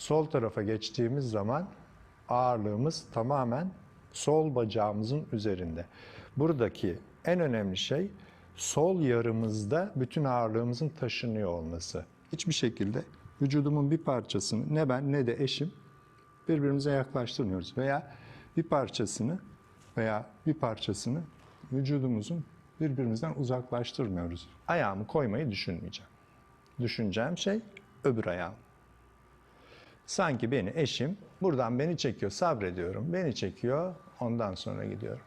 Sol tarafa geçtiğimiz zaman ağırlığımız tamamen sol bacağımızın üzerinde. Buradaki en önemli şey sol yarımızda bütün ağırlığımızın taşınıyor olması. Hiçbir şekilde vücudumun bir parçasını ne ben ne de eşim birbirimize yaklaştırmıyoruz veya bir parçasını veya bir parçasını vücudumuzun birbirimizden uzaklaştırmıyoruz. Ayağımı koymayı düşünmeyeceğim. Düşüneceğim şey öbür ayağım. Sanki beni eşim buradan beni çekiyor, sabrediyorum. Beni çekiyor, ondan sonra gidiyorum.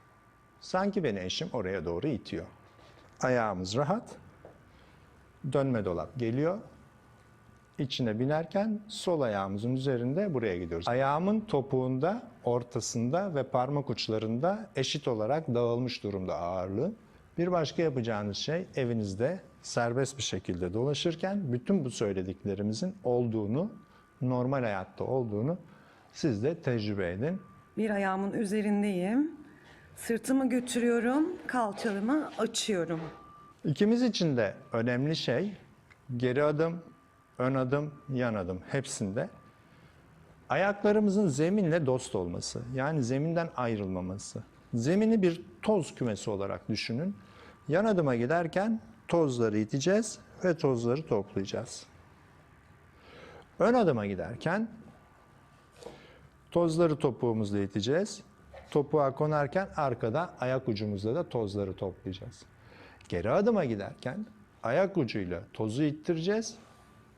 Sanki beni eşim oraya doğru itiyor. Ayağımız rahat. Dönme dolap geliyor. İçine binerken sol ayağımızın üzerinde buraya gidiyoruz. Ayağımın topuğunda, ortasında ve parmak uçlarında eşit olarak dağılmış durumda ağırlığı. Bir başka yapacağınız şey evinizde serbest bir şekilde dolaşırken bütün bu söylediklerimizin olduğunu, normal hayatta olduğunu siz de tecrübe edin. Bir ayağımın üzerindeyim. Sırtımı götürüyorum, kalçalarımı açıyorum. İkimiz için de önemli şey geri adım, ön adım, yan adım hepsinde ayaklarımızın zeminle dost olması. Yani zeminden ayrılmaması. Zemini bir toz kümesi olarak düşünün. Yan adıma giderken tozları iteceğiz ve tozları toplayacağız. Ön adıma giderken tozları topuğumuzla iteceğiz. Topuğa konarken arkada ayak ucumuzla da tozları toplayacağız. Geri adıma giderken ayak ucuyla tozu ittireceğiz.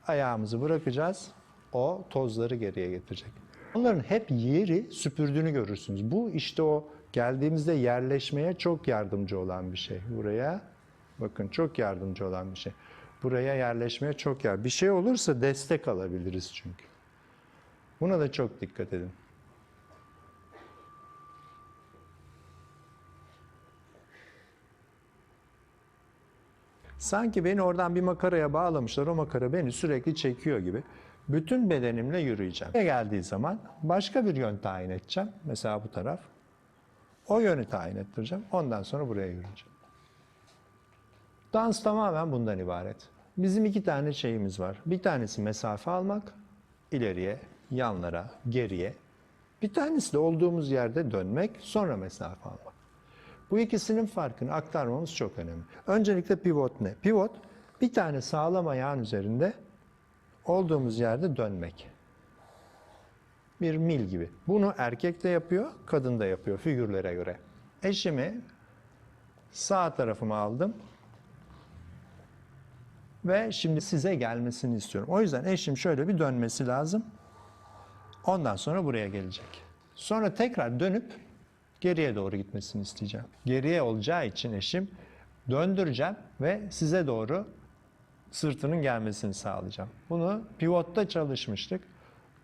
Ayağımızı bırakacağız. O tozları geriye getirecek. Onların hep yeri süpürdüğünü görürsünüz. Bu işte o geldiğimizde yerleşmeye çok yardımcı olan bir şey. Buraya bakın çok yardımcı olan bir şey. Buraya yerleşmeye çok yer. Bir şey olursa destek alabiliriz çünkü. Buna da çok dikkat edin. Sanki beni oradan bir makaraya bağlamışlar. O makara beni sürekli çekiyor gibi. Bütün bedenimle yürüyeceğim. Buraya geldiği zaman başka bir yön tayin edeceğim. Mesela bu taraf. O yönü tayin ettireceğim. Ondan sonra buraya yürüyeceğim. Dans tamamen bundan ibaret. Bizim iki tane şeyimiz var. Bir tanesi mesafe almak, ileriye, yanlara, geriye. Bir tanesi de olduğumuz yerde dönmek, sonra mesafe almak. Bu ikisinin farkını aktarmamız çok önemli. Öncelikle pivot ne? Pivot bir tane sağlam ayağın üzerinde olduğumuz yerde dönmek. Bir mil gibi. Bunu erkek de yapıyor, kadın da yapıyor figürlere göre. Eşimi sağ tarafıma aldım ve şimdi size gelmesini istiyorum. O yüzden eşim şöyle bir dönmesi lazım. Ondan sonra buraya gelecek. Sonra tekrar dönüp geriye doğru gitmesini isteyeceğim. Geriye olacağı için eşim döndüreceğim ve size doğru sırtının gelmesini sağlayacağım. Bunu pivotta çalışmıştık.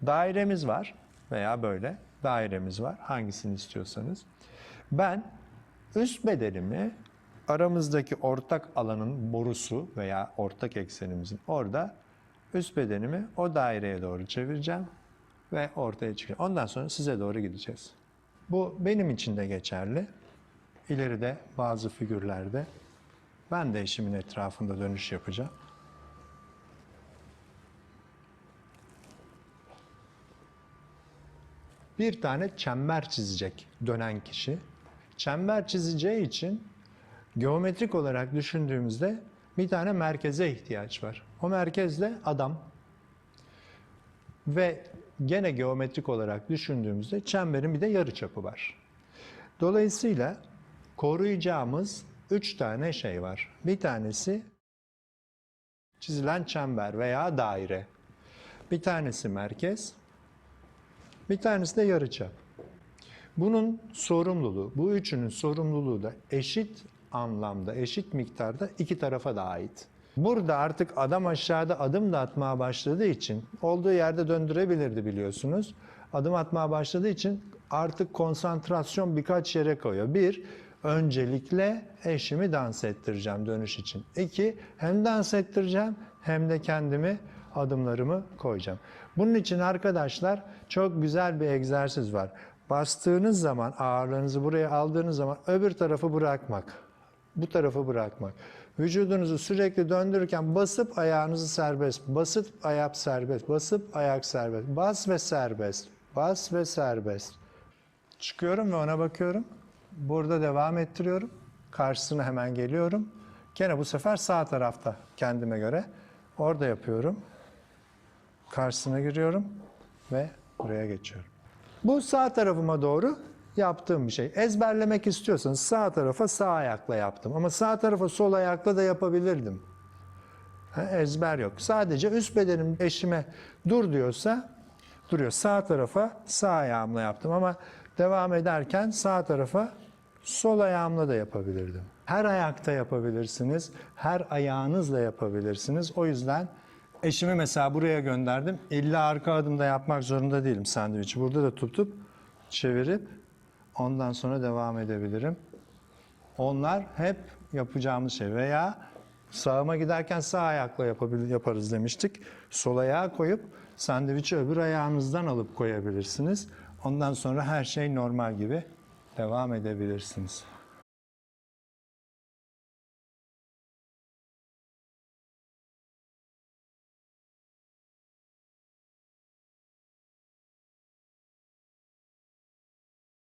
Dairemiz var veya böyle dairemiz var. Hangisini istiyorsanız. Ben üst bedenimi aramızdaki ortak alanın borusu veya ortak eksenimizin orada üst bedenimi o daireye doğru çevireceğim ve ortaya çıkacağım. Ondan sonra size doğru gideceğiz. Bu benim için de geçerli. İleride bazı figürlerde ben de eşimin etrafında dönüş yapacağım. Bir tane çember çizecek dönen kişi. Çember çizeceği için geometrik olarak düşündüğümüzde bir tane merkeze ihtiyaç var. O merkezde adam ve gene geometrik olarak düşündüğümüzde çemberin bir de yarıçapı var. Dolayısıyla koruyacağımız üç tane şey var. Bir tanesi çizilen çember veya daire. Bir tanesi merkez, bir tanesi de yarıçap. Bunun sorumluluğu, bu üçünün sorumluluğu da eşit anlamda, eşit miktarda iki tarafa da ait. Burada artık adam aşağıda adım da atmaya başladığı için olduğu yerde döndürebilirdi biliyorsunuz. Adım atmaya başladığı için artık konsantrasyon birkaç yere koyuyor. Bir, öncelikle eşimi dans ettireceğim dönüş için. İki, hem dans ettireceğim hem de kendimi adımlarımı koyacağım. Bunun için arkadaşlar çok güzel bir egzersiz var. Bastığınız zaman ağırlığınızı buraya aldığınız zaman öbür tarafı bırakmak. Bu tarafı bırakmak. Vücudunuzu sürekli döndürürken basıp ayağınızı serbest, basıp ayak serbest, basıp ayak serbest. Bas ve serbest. Bas ve serbest. Çıkıyorum ve ona bakıyorum. Burada devam ettiriyorum. Karşısına hemen geliyorum. Gene bu sefer sağ tarafta kendime göre. Orada yapıyorum. Karşısına giriyorum ve buraya geçiyorum. Bu sağ tarafıma doğru yaptığım bir şey. Ezberlemek istiyorsanız sağ tarafa sağ ayakla yaptım. Ama sağ tarafa sol ayakla da yapabilirdim. Ezber yok. Sadece üst bedenim eşime dur diyorsa duruyor. Sağ tarafa sağ ayağımla yaptım ama devam ederken sağ tarafa sol ayağımla da yapabilirdim. Her ayakta yapabilirsiniz. Her ayağınızla yapabilirsiniz. O yüzden eşimi mesela buraya gönderdim. İlla arka adımda yapmak zorunda değilim sandviçi. Burada da tutup çevirip ondan sonra devam edebilirim. Onlar hep yapacağımız şey veya sağıma giderken sağ ayakla yapabil- yaparız demiştik. Sol ayağı koyup sandviçi öbür ayağınızdan alıp koyabilirsiniz. Ondan sonra her şey normal gibi devam edebilirsiniz.